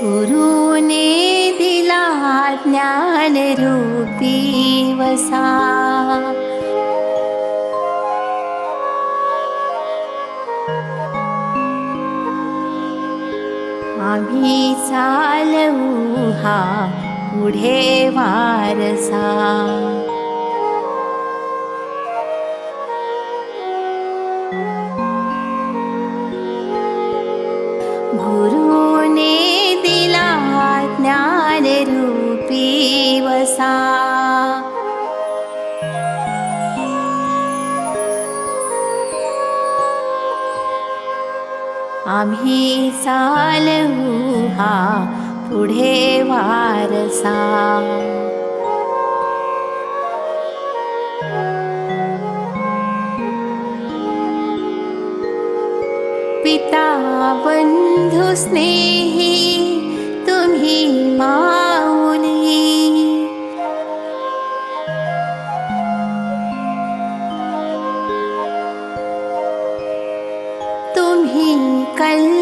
गुरुने दिला ज्ञानरूपी वसा। आम्ही चालवू हा पुढे वारसा। गुरुने आम्ही हा पुढे वारसा. पिता बंधु स्नेही तुम्ही माऊली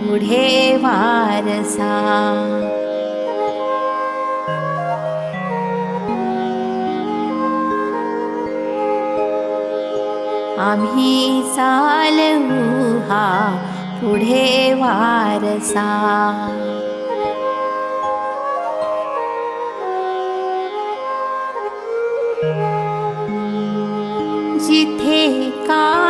पुढे वारसा। आम्ही चालवू हा पुढे वारसा। जिथे अंकुर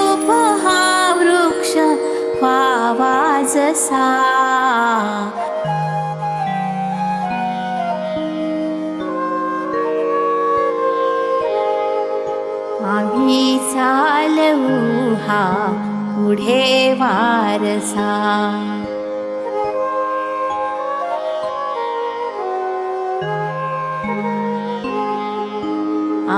व्हावा जसा आम्ही चालवू हा पुढे वारसा।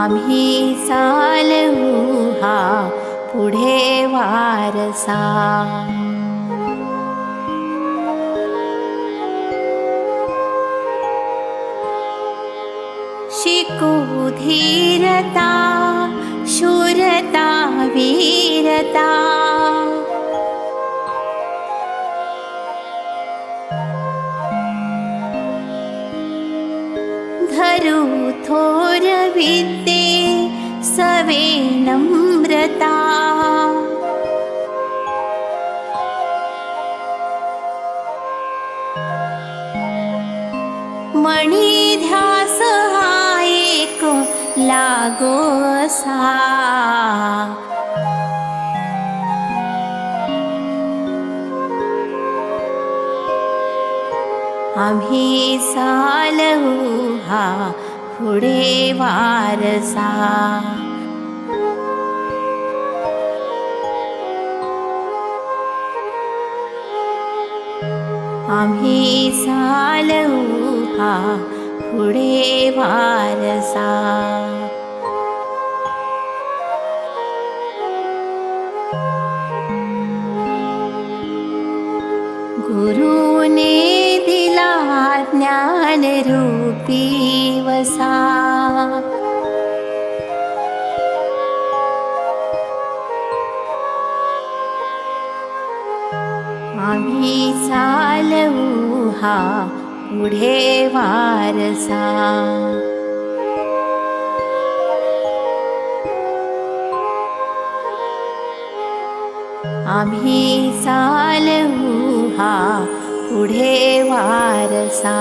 आम्ही चालवू हा पुढे वारसा शिकू धीरता शूरता वीरता। धरू थोर लागो असा आम्ही चालवू हा पुढे वारसा। चालवू हा पुढे वारसा. गुरुने दिला ज्ञानरूपी वसा. आम्ही चालवू हा पुढे वारसा। आम्ही चालवू हा पुढे वारसा